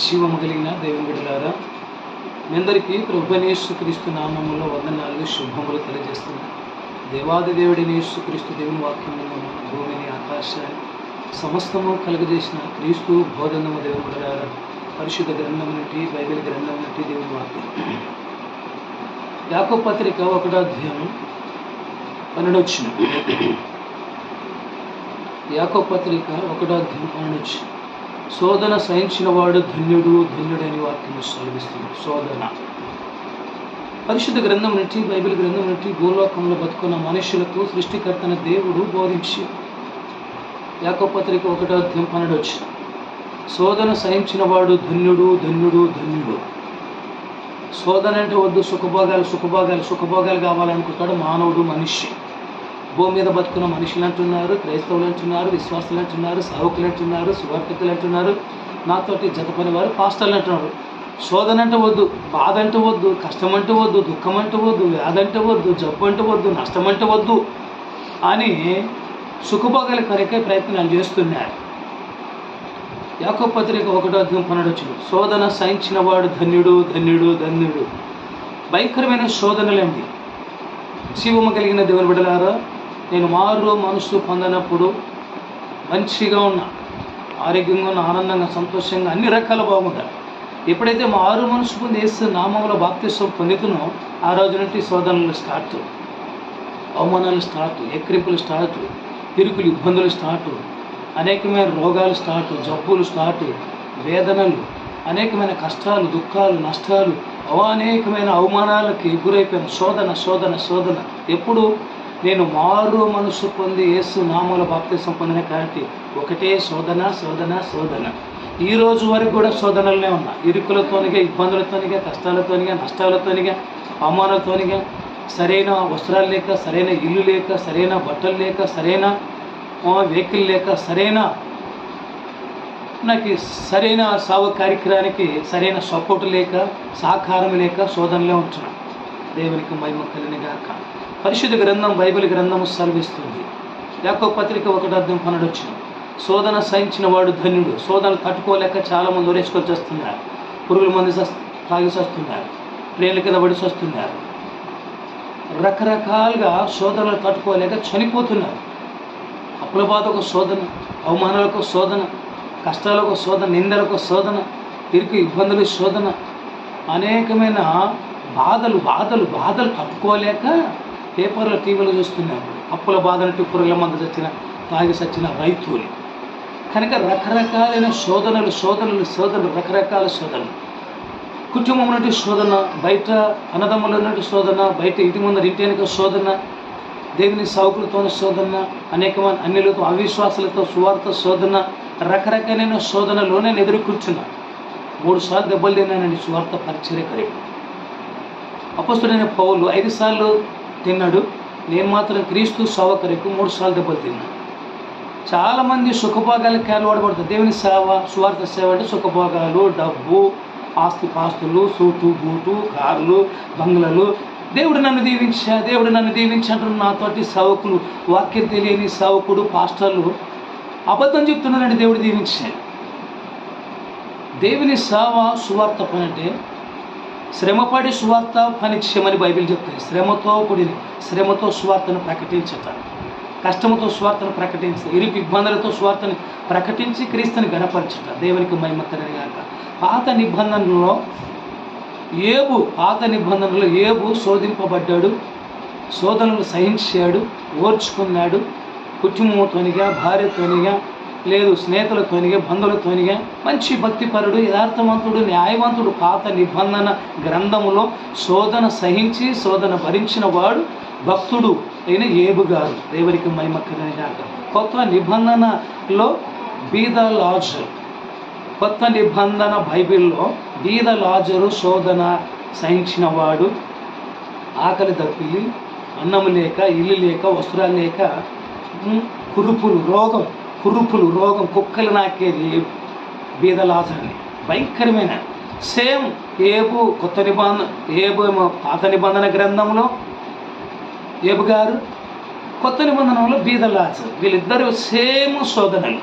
శివము కలిగిన దేవుని బిడ్డలారా మీ అందరికీ ప్రభునేశ్వ క్రీస్తు నామములో వందనాలు శుభములు తెలియజేస్తున్నాను. దేవాది దేవుడిని యేసుక్రీస్తు దేవుని వాక్యం భూమిని ఆకాశాన్ని సమస్తము కలుగజేసిన క్రీస్తు బోధనము దేవుని బిడ్డలారా పరిశుద్ధ గ్రంథం నుండి బైబిల్ గ్రంథం నుండి దేవుని వాక్యం. యాకో పత్రిక ఒకటో అధ్యాయం పన్నెండొచ్చిన యాకో పత్రిక ఒకటో అధ్యాయం పన్నెండు శోధన సహించిన వాడు ధన్యుడు ధన్యుడని వాక్యం సెలవిస్తుంది శోధన. పరిశుద్ధ గ్రంథం నుండి బైబిల్ గ్రంథం నుండి భూలోకంలో బతుకున్న మనుషులకు సృష్టికర్తన దేవుడు బోధించి యాకోపత్రిక ఒకటో అధ్యాయం పన్నెండు వచ్చిన శోధన సహించిన వాడు ధన్యుడు ధన్యుడు ధన్యుడు. శోధన అంటే వద్దు సుఖభోగాలు సుఖభోగాలు సుఖభోగాలు కావాలనుకుంటాడు మానవుడు మనిషి. భూమి మీద బతుకున్న మనుషులు అంటున్నారు క్రైస్తవులు అంటున్నారు విశ్వాసులు అంటున్నారు సావుకులు అంటున్నారు సువార్థకులు అంటున్నారు. నాతోటి జతపని వారు పాస్టర్లు అంటున్నారు. శోధన అంటే వద్దు బాధ అంటే వద్దు కష్టం అంటే వద్దు దుఃఖం అంటే వద్దు వ్యాధి అంటే వద్దు జబ్బు అంటే వద్దు నష్టం అంటే వద్దు అని సుఖభోగాల కొరకే ప్రయత్నాలు చేస్తున్నారు. యాకో పత్రిక ఒకటో అధ్యయం పన్నెండు వచ్చింది శోధన సహించిన వాడు ధన్యుడు ధన్యుడు ధన్యుడు. భయంకరమైన శోధనలేండి శివము కలిగిన దేవుని బిడ్డలారా నేను మారు మనసు పొందినప్పుడు మంచిగా ఉన్నా ఆరోగ్యంగా ఉన్న ఆనందంగా సంతోషంగా అన్ని రకాల బాగుంటాయి ఎప్పుడైతే మారు మనసు పొంది వేస్తే నామంలో బాప్తిస్వం పొందుతున్నో ఆ రోజు నుండి శోధనలు స్టార్ట్ అవమానాలు స్టార్ట్ ఎక్కిరింపులు స్టార్ట్ ఇరుకులు ఇబ్బందులు స్టార్ట్ అనేకమైన రోగాలు స్టార్ట్ జబ్బులు స్టార్ట్ వేదనలు అనేకమైన కష్టాలు దుఃఖాలు నష్టాలు అనేకమైన అవమానాలకి గురైపోయిన. శోధన శోధన శోధన. ఎప్పుడు నేను మారు మనసు పొంది యేసు నామూల బాప్తిసం పొందిన కాబట్టి ఒకటే శోధన శోధన శోధన. ఈ రోజు వరకు కూడా శోధనలనే ఉన్నా. ఇరుకులతోనిగా ఇబ్బందులతోనిగా కష్టాలతోనిగా నష్టాలతోనిగా అవమానాలతోనిగా సరైన వస్త్రాలు లేక సరైన ఇల్లు లేక సరైన బట్టలు లేక సరైన వెహికల్ లేక సరైన నాకు సరైన సావ కార్యక్రమానికి సరైన సపోర్ట్ లేక సహకారం లేక శోధనలే ఉంటున్నాను దేవునికి మహిమ కలిని గాక. పరిశుద్ధ గ్రంథం బైబిల్ గ్రంథం సెలవిస్తుంది. యాకో పత్రిక ఒకటి అర్థం పనడొచ్చు శోధన సహించిన వాడు ధన్యుడు. శోధనలు తట్టుకోలేక చాలామంది ఉరేసుకొచ్చి వస్తున్నారు పురుగుల మంది తాగి వస్తున్నారు ట్రైన్ల కింద పడిసి వస్తున్నారు రకరకాలుగా శోధనలు తట్టుకోలేక చనిపోతున్నారు. అప్పుల బాధకు శోధన అవమానాలకు శోధన కష్టాలకు శోధన నిందలకు శోధన ఇరుకు ఇబ్బందులు శోధన అనేకమైన బాధలు బాధలు బాధలు తట్టుకోలేక పేపర్లో టీవీలో చూస్తున్నాం అప్పుల బాధలు పురుగుల మందు చచ్చిన తాగి చచ్చిన రైతులు. కనుక రకరకాలైన శోధనలు శోధనలు శోధనలు రకరకాల శోధనలు. కుటుంబం నుండి శోధన బయట అన్నదమ్ముల నుండి శోధన బయట ఇంటి ముందర ఇంటి వెనుక శోధన దేవుని సౌకులతో శోధన అనేకమైన అన్యులతో అవిశ్వాసాలతో సువార్త శోధన రకరకాలైన శోధనలోనే ఎదుర్కొంటున్నా. మూడు సార్లు దెబ్బలు తిన్నానండి సువార్త పరిచర్య కరీబు అపస్తుడైన పౌలు ఐదు సార్లు తిన్నాడు. నేను మాత్రం క్రీస్తు సోవకరకు మూడు సార్లు దెబ్బలు తిన్నాను చాలామంది సుఖభోగాలకు కేరవాడబడుతుంది దేవుని సేవ సువార్త సేవ అంటే సుఖభోగాలు డబ్బు ఆస్తి పాస్తులు సూటు బూటు కార్లు బంగ్లాలు. దేవుడు నన్ను దీవించా దేవుడు నన్ను దీవించి అంటున్న నాతోటి సేవకులు వాక్యం తెలియని సేవకుడు పాస్టర్లు అబద్ధం చెప్తున్నానండి దేవుడు దీవించాడు. దేవుని సేవ సువార్త పని అంటే శ్రమపడి సువార్త పని బైబిల్ చెప్తుంది. శ్రమతో కూడిన శ్రమతో సువార్తను ప్రకటించట. కష్టముతో స్వార్థను ప్రకటించి ఇరుకు ఇబ్బందులతో స్వార్థను ప్రకటించి క్రీస్తుని గణపరచట. దేవునికి మహిమక్కరని గాక పాత నిబంధనలో ఏబు పాత నిబంధనలో ఏబు శోధింపబడ్డాడు. శోధనలు సహించాడు ఓర్చుకున్నాడు. కుటుంబంతోనిగా భార్యతోనిగా లేదు స్నేహితులతోనిగా బంధువులతోనిగా మంచి భక్తిపరుడు యథార్థవంతుడు న్యాయవంతుడు పాత నిబంధన గ్రంథములో శోధన సహించి శోధన భరించిన వాడు భక్తుడు అయిన ఏబు గారు. దేవునికి మహిమక్కరని కొత్త నిబంధనలో బీద లాజర్. కొత్త నిబంధన బైబిల్లో బీద లాజరు శోధన సహించిన వాడు ఆకలి తప్పిలి అన్నము లేక ఇల్లు లేక వస్త్రాలు లేక కురుపులు రోగం కురుపులు రోగం కుక్కలు నాకేది బీదలాసండి భయంకరమైన. సేమ్ ఏబు కొత్త నిబంధన ఏబు ఏమో పాత నిబంధన గ్రంథంలో ఏబు గారు కొత్త నిబంధనలో బీదలాజర్ వీళ్ళిద్దరూ సేమ్ శోధనలు.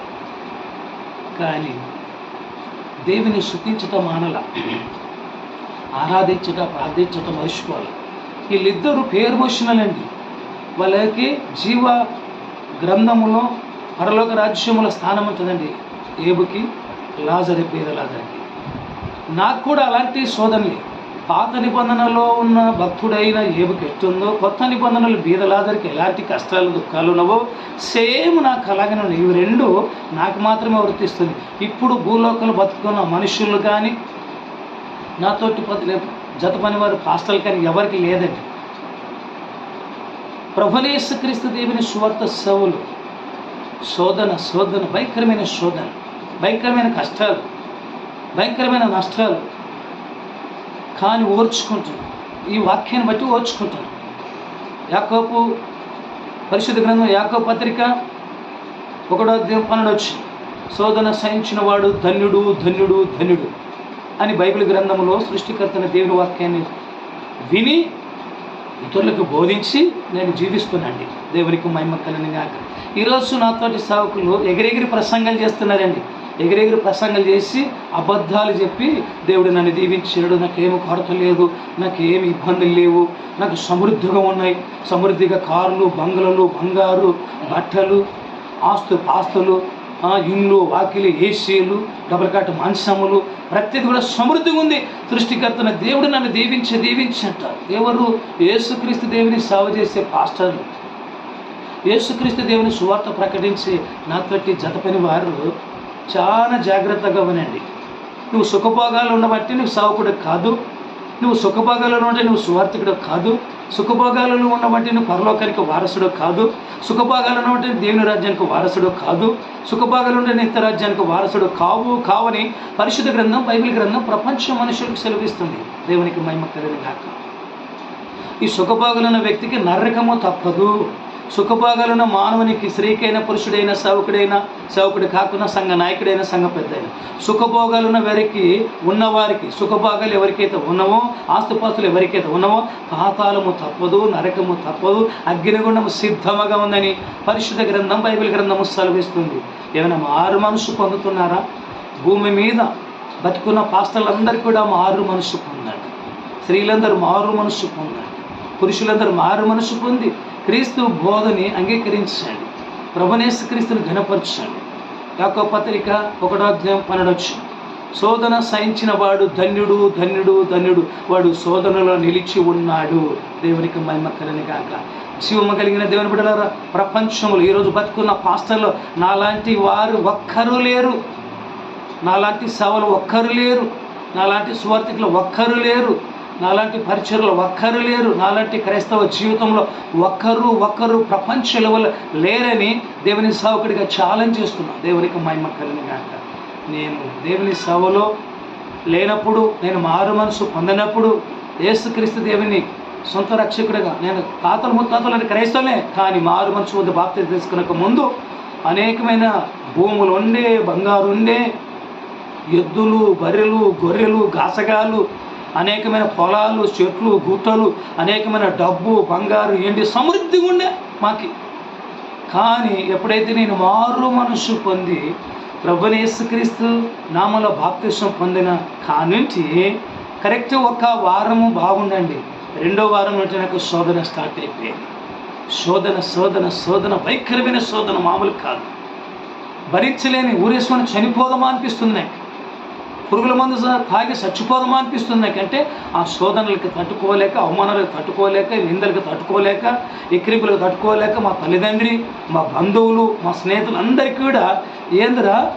కానీ దేవిని శుతించటం మానల. ఆరాధించట ప్రార్థించటం మర్చిపోవాలి వీళ్ళిద్దరూ పేరు మోషనలండి వాళ్ళకి జీవ గ్రంథములో పరలోక రాజ్యముల స్థానం ఉంటుందండి. ఏబుకి లాజరి పేద లాజరికి. నాకు కూడా అలాంటి శోధనలే. పాత నిబంధనలో ఉన్న భక్తుడైన ఏబుకి ఎట్టుందో కొత్త నిబంధనలు బీదలాదరికి ఎలాంటి కష్టాలు దుఃఖాలు ఉన్నవో సేమ్ నాకు అలాగే ఉన్నాయి. ఇవి రెండు నాకు మాత్రమే వర్తిస్తుంది. ఇప్పుడు భూలోకలు బతుకున్న మనుషులు కానీ నాతోటి పది జత పని వారు పాస్టల్ కానీ ఎవరికి లేదండి. ప్రభునేసుక్రీస్తు దేవుని సువర్త సవులు శోధన శోధన భయంకరమైన శోధన భయంకరమైన కష్టాలు భయంకరమైన నష్టాలు. కానీ ఓర్చుకుంటాను ఈ వాక్యాన్ని బట్టి ఓర్చుకుంటాను యాకోపు పరిశుద్ధ గ్రంథం యాకో పత్రిక ఒకడో అధ్యాయం పన్నెండు వచ్చి శోధన సహించిన వాడు ధన్యుడు ధన్యుడు ధన్యుడు అని బైబిల్ గ్రంథంలో సృష్టికర్తన దేవుని వాక్యాన్ని విని ఇతరులకు బోధించి నేను జీవిస్తున్నానండి. దేవునికి మహిమ కలిగిన గాక. ఈరోజు నాతోటి సేవకులు ఎగిరెగిరి ప్రసంగాలు చేస్తున్నారండి. ఎగిరెగిరి ప్రసంగాలు చేసి అబద్ధాలు చెప్పి దేవుడు నన్ను దీవించాడు నాకేమి కొరత లేదు నాకేమి ఇబ్బందులు లేవు. నాకు సమృద్ధిగా ఉన్నాయి. సమృద్ధిగా కార్లు బంగ్లలు బంగారు బట్టలు ఆస్తు పాస్తులు ఇండ్లు వాకిలి ఏసీలు డబుల్ కాట్ మాంసములు ప్రతిది కూడా సమృద్ధిగా ఉంది. సృష్టికర్తన దేవుడు నన్ను దీవించి దీవించంట. ఎవరు? యేసుక్రీస్తు దేవుని సేవ చేసే పాస్టర్లు. యేసుక్రీస్తు దేవుని సువార్త ప్రకటించి నాతోటి జతపని వారు చాలా జాగ్రత్తగా వినండి నువ్వు సుఖభోగాలు ఉండబట్టి నువ్వు సేవకుడు కాదు. నువ్వు సుఖభోగాలు ఉంటే నువ్వు సువార్థకుడు కాదు. సుఖభోగాలలో ఉన్న వాటిని పరలోకానికి వారసుడు కాదు. సుఖభోగాలను ఉంటే దేవుని రాజ్యానికి వారసుడు కాదు. సుఖభోగాలు ఉంటే నిత్య రాజ్యానికి వారసుడు కావు కావని పరిశుద్ధ గ్రంథం బైబిల్ గ్రంథం ప్రపంచ మనుషులకు సెలవిస్తుంది. దేవునికి మహిమ కలిగిన కాక ఈ సుఖభోగాలున్న వ్యక్తికి నరకము తప్పదు. సుఖభోగాలున్న మానవునికి స్త్రీకైన పురుషుడైన సేవకుడైన సేవకుడు కాకుండా సంఘ నాయకుడైన సంఘ పెద్దయిన సుఖభోగాలున్న వారికి ఉన్నవారికి సుఖభోగాలు ఎవరికైతే ఉన్నవో ఆస్తుపాస్తులు ఎవరికైతే ఉన్నవో పాతాళము తప్పదు నరకము తప్పదు అగ్నిగుండము సిద్ధముగా ఉందని పరిశుద్ధ గ్రంథం బైబిల్ గ్రంథము సెలవిస్తుంది. ఏమైనా మారు మనసు పొందుతున్నారా? భూమి మీద బతుకున్న పాస్తలందరూ కూడా మారు మనసు పొందండి స్త్రీలందరూ మారు మనసు పొందండి పురుషులందరూ మారు మనసు పొంది క్రీస్తు బోధని అంగీకరించండి. ప్రభునేసు క్రీస్తుని ఘనపరచండి. యాకో పత్రిక ఒకటో అధ్యాయం పన్నెండొచ్చు శోధన సహించిన వాడు ధన్యుడు ధన్యుడు ధన్యుడు. వాడు శోధనలో నిలిచి ఉన్నాడు. దేవునికి మహిమ కలిని కాక శివమ్మ కలిగిన దేవుని బిడ్డలారా ప్రపంచంలో ఈరోజు బతుకున్న పాస్టర్లో నాలాంటి వారు ఒక్కరూ లేరు. నాలాంటి సేవలు ఒక్కరు లేరు. నాలాంటి సువార్థికులు ఒక్కరు లేరు. నాలాంటి పరిచయలు ఒక్కరు లేరు. నాలాంటి క్రైస్తవ జీవితంలో ఒక్కరు ఒక్కరు ప్రపంచ లెవెల్ లేరని దేవుని సేవకుడిగా ఛాలెంజ్ చేస్తున్నాను దేవునికి మహిమ కలిగినాక నేను దేవుని సేవలో లేనప్పుడు నేను మారు మనసు పొందినప్పుడు యేసుక్రీస్తు దేవుని సొంత రక్షకుడిగా నేను తాతలు ముత్తాతలు క్రైస్తవులే కానీ మారు మనసు వద్ద బాప్తి తీసుకునక ముందు అనేకమైన భూములు ఉండే బంగారు ఉండే ఎద్దులు బర్రెలు గొర్రెలు గాసగాలు అనేకమైన పొలాలు చెట్లు గుట్టలు అనేకమైన డబ్బు బంగారు ఏంటి సమృద్ధిగా ఉండే మాకి. కానీ ఎప్పుడైతే నేను మారు మనసు పొంది ప్రభుని యేసుక్రీస్తు నామలో బాప్తిష్టం పొందిన కానుంచి కరెక్ట్ ఒక వారము బాగుండండి రెండో వారం నుండి నాకు శోధన స్టార్ట్ అయిపోయింది. శోధన శోధన శోధన వైఖరమైన శోధన మామూలు కాదు. భరించలేని ఊరేసుకొని చనిపోదామా అనిపిస్తుంది నాకు. పురుగుల మందు తాగి చచ్చిపోదామా అనిపిస్తుంది నాకంటే ఆ శోధనలకు తట్టుకోలేక అవమానాలకు తట్టుకోలేక నిందలకు తట్టుకోలేక ఎక్కిరింపులకు తట్టుకోలేక మా తల్లిదండ్రి మా బంధువులు మా స్నేహితులు అందరికీ కూడా ఏందిరా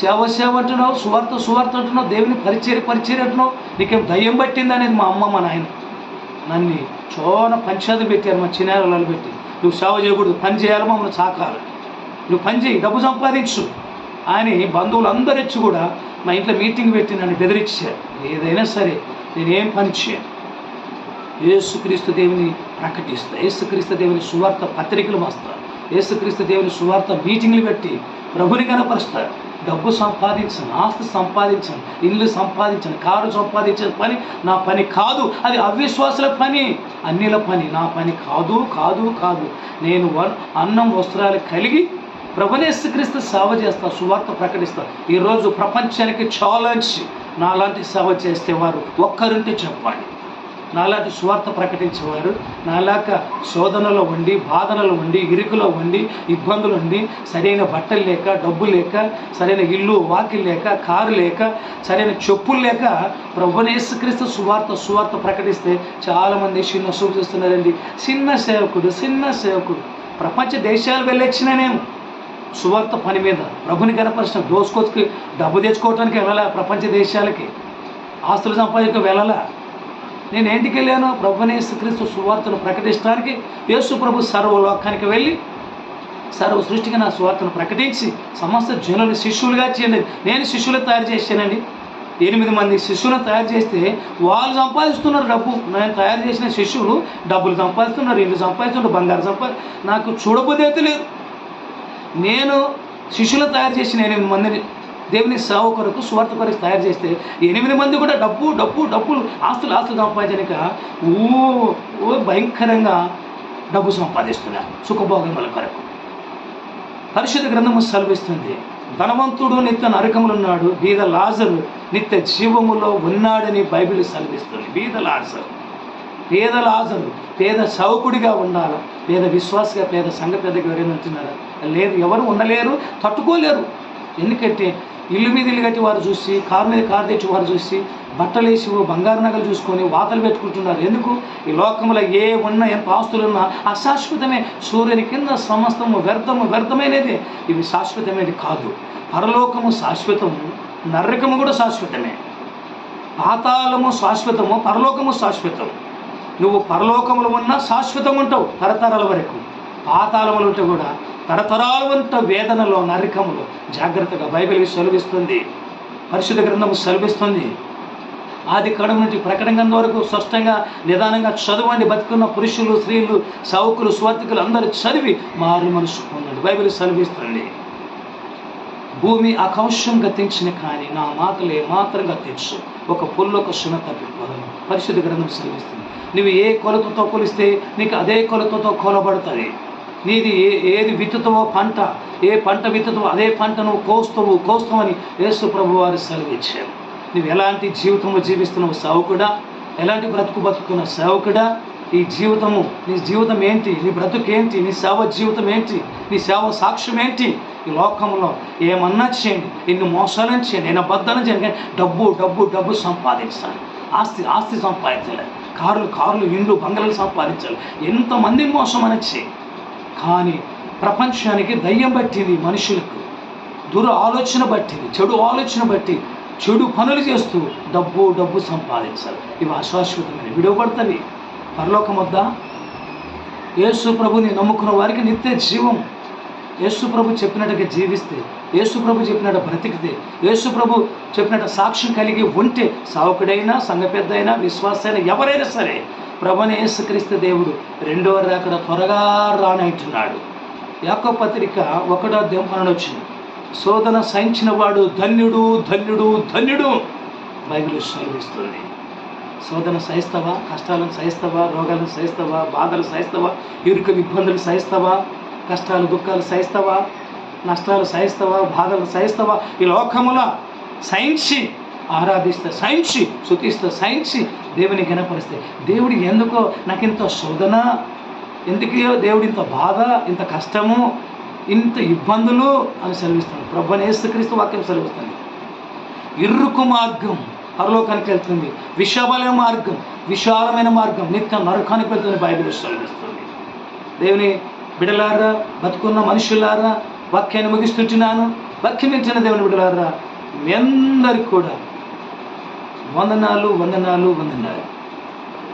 సేవ సేవ అంటున్నావు సువార్త సువార్త అంటున్నావు దేవుని పరిచయ పరిచయం అంటున్నావు నీకేం దయ్యం పట్టింది అనేది మా అమ్మ మా నాయన. నన్ను చోన పంచాయతీ పెట్టారు మా చిన్నారులు పెట్టి. నువ్వు సేవ చేయకూడదు పని చేయాలి మమ్మల్ని సాకాలి నువ్వు పని చేయి డబ్బు సంపాదించు. అని బంధువులు అందరూ కూడా మా ఇంట్లో మీటింగ్ పెట్టి నన్ను బెదిరించారు. ఏదైనా సరే నేనేం పని చేయను. యేసుక్రీస్తు దేవుని ప్రకటిస్తా. యేసుక్రీస్తు దేవుని సువార్త పత్రికలు వస్తా. యేసుక్రీస్తు దేవుని సువార్త మీటింగ్లు పెట్టి ప్రభుని కనపరుస్తారు డబ్బు సంపాదించను ఆస్తి సంపాదించను ఇల్లు సంపాదించను కారు సంపాదించే పని నా పని కాదు. అది అవిశ్వాసుల పని అన్నిల పని. నా పని కాదు కాదు కాదు. నేను వ- అన్నం వస్త్రాలు కలిగి ప్రభునేసుక్రీస్తు సేవ చేస్తా సువార్త ప్రకటిస్తా. ఈరోజు ప్రపంచానికి ఛాలెంజ్ నాలాంటి సేవ చేస్తే వారు ఒక్కరింటి చెప్పండి నాలాంటి సువార్త ప్రకటించేవారు నాలాక శోధనలో ఉండి బాధనలు ఉండి ఇరుకులో ఉండి ఇబ్బందులు ఉండి సరైన బట్టలు లేక డబ్బు లేక సరైన ఇల్లు వాకిల్ లేక కారు లేక సరైన చెప్పులు లేక ప్రభునేసుక్రీస్తు సువార్త సువార్త ప్రకటిస్తే చాలామంది చిన్న సూచిస్తున్నారండి చిన్న సేవకుడు చిన్న సేవకుడు. ప్రపంచ దేశాలు వెళ్ళొచ్చినానేమో. సువార్త పని మీద ప్రభుని కనపరిచిన దోసుకోచుకి డబ్బు తెచ్చుకోవటానికి వెళ్ళాలా ప్రపంచ దేశాలకి? ఆస్తులు సంపాదించక వెళ్ళాలా? నేను ఏంటికి వెళ్ళాను? ప్రభుని క్రీస్తు సువార్తను ప్రకటించడానికి యేసు ప్రభు సర్వలోకానికి వెళ్ళి సర్వ సృష్టికి నా సువార్తను ప్రకటించి సమస్త జనులు శిష్యులుగా చేయండి. నేను శిష్యులు తయారు చేశానండి. ఎనిమిది మంది శిష్యులను తయారు చేస్తే వాళ్ళు సంపాదిస్తున్నారు డబ్బు. నేను తయారు చేసిన శిష్యులు డబ్బులు సంపాదిస్తున్నారు ఇల్లు సంపాదిస్తున్నారు బంగారు సంపాది నాకు చూడబోతే లేదు. నేను శిష్యులు తయారు చేసిన ఎనిమిది మందిని దేవుని సేవ కొరకు స్వార్థ కొరకు తయారు చేస్తే ఎనిమిది మంది కూడా డబ్బు డబ్బు డబ్బులు ఆస్తులు ఆస్తులు సంపాదించక ఓ ఓ భయంకరంగా డబ్బు సంపాదిస్తున్నారు సుఖభోగముల కొరకు. పరిశుద్ధ గ్రంథము సెలవిస్తుంది ధనవంతుడు నిత్య నరకములున్నాడు బీద లాజరు నిత్య జీవములో ఉన్నాడని బైబిల్ సెలవిస్తుంది బీద లాజరు. పేద లాజరు పేద సౌకుడిగా ఉండాలా? పేద విశ్వాసగా పేద సంఘ పెద్దకి ఎవరైనా ఉంటున్నారా? లేదు ఎవరు ఉండలేరు తట్టుకోలేరు. ఎందుకంటే ఇల్లు మీద ఇల్లు కట్టి వారు చూసి కారు మీద కారు తెచ్చి వారు చూసి బట్టలు వేసి బంగారు నగలు చూసుకొని వాతలు పెట్టుకుంటున్నారు. ఎందుకు? ఈ లోకంలో ఏ ఉన్న ఎంత ఆస్తులున్నా అశాశ్వతమే. సూర్యుని కింద సమస్తము వ్యర్థము వ్యర్థమైనది. ఇవి శాశ్వతమైనది కాదు. పరలోకము శాశ్వతము నరకము కూడా శాశ్వతమే. పాతాళము శాశ్వతము పరలోకము శాశ్వతం నువ్వు పరలోకములు ఉన్నా శాశ్వతం ఉంటావు తరతరాల వరకు. పాతాళములు ఉంటే కూడా తరతరాలు వంట వేదనలో నరకములో జాగ్రత్తగా బైబిల్ సెలవిస్తుంది. పరిశుద్ధ గ్రంథము సెలవిస్తుంది. ఆది కడం నుంచి ప్రకటన వరకు స్పష్టంగా నిదానంగా చదవండి. బతుకున్న పురుషులు స్త్రీలు సౌకులు స్వర్తికులు అందరూ చదివి మారు మనసు పొందండి. బైబిల్ సెలవిస్తుంది. భూమి ఆకాశం గతించిన కానీ నా మాటలు ఏమాత్రం గతించు. ఒక పుల్లొక సున తప్పిపోదను పరిశుద్ధ గ్రంథం సెలవిస్తుంది. నువ్వు ఏ కొలతతో కొలిస్తే నీకు అదే కొలతతో కొలబడుతుంది నీది ఏ ఏది విత్తుతావో పంట ఏ పంట విత్తుతావో అదే పంటను కోస్తావు కోస్తావని యేసు ప్రభు వారు సెలవిచ్చారు. నువ్వు ఎలాంటి జీవితము జీవిస్తున్నావు సేవకుడా? ఎలాంటి బ్రతుకు బతుకున్న సేవకుడా? ఈ జీవితము నీ జీవితం ఏంటి? నీ బ్రతుకేంటి? నీ సేవ జీవితం ఏంటి? నీ సేవ సాక్ష్యం ఏంటి? ఈ లోకంలో ఏమన్నా చేయండి. ఎన్ని మోసాలను చేయండి. నేను అబద్ధాలను చేయండి. డబ్బు డబ్బు డబ్బు సంపాదించాలి. ఆస్తి ఆస్తి సంపాదించలేదు కార్లు కార్లు ఇండ్లు బంగళాలు సంపాదించాలి ఎంతమంది మోసం అనొచ్చి కానీ ప్రపంచానికి దయ్యం పట్టింది మనుషులకు. దుర ఆలోచన బట్టింది చెడు ఆలోచన బట్టి చెడు పనులు చేస్తూ డబ్బు డబ్బు సంపాదించాలి. ఇవి అశాశ్వతమైన విడవబడతవి పరలోకం వద్దా యేసు ప్రభుని నమ్ముకున్న వారికి నిత్య జీవం యేసుప్రభు చెప్పినట్టుగా జీవిస్తే యేసుప్రభు చెప్పినట్టు బ్రతికితే యేసుప్రభు చెప్పినట్టు సాక్ష్యం కలిగి ఉంటే సావకుడైనా సంఘ పెద్ద అయినా విశ్వాసైనా ఎవరైనా సరే ప్రభుని యేసుక్రీస్తు దేవుడు రెండవ రాకడ త్వరగా రానంటున్నాడు యాకో పత్రిక ఒకటో దెంపనడు వచ్చింది శోధన సహించిన వాడు ధన్యుడు ధన్యుడు ధన్యుడు బైబిల్ సెలవిస్తుంది శోధన సహిస్తావా? కష్టాలను సహిస్తావా? రోగాలను సహిస్తావా? బాధలు సహిస్తావా? ఇరుకు ఇబ్బందులు సహిస్తావా? కష్టాలు దుఃఖాలు సహిస్తావా? నష్టాలు సహిస్తావా? బాధలు సహిస్తావా? ఈ లోకముల సహించి ఆరాధిస్తే సహించి శుతిస్తే సహించి దేవుని గణపరిస్తే దేవుడు ఎందుకో నాకు ఇంత శోధన ఎందుకో దేవుడు ఇంత బాధ ఇంత కష్టము ఇంత ఇబ్బందులు అని సెలవిస్తాను ప్రభుని యేసుక్రీస్తు వాక్యం సెలవిస్తుంది. ఇరుకు మార్గం పరలోకానికి వెళ్తుంది. విషబల మార్గం విశాలమైన మార్గం నిత్యం నరకానికి వెళ్తుంది బైబిల్ సెలవిస్తుంది. దేవుని బిడలారా బతుకున్న మనుషులారా వాక్యాన్ని ముగిస్తుంటున్నాను. వాక్యమించిన దేవుని బిడలారా మీ అందరికి కూడా వందనాలు వందనాలు వందనాలు.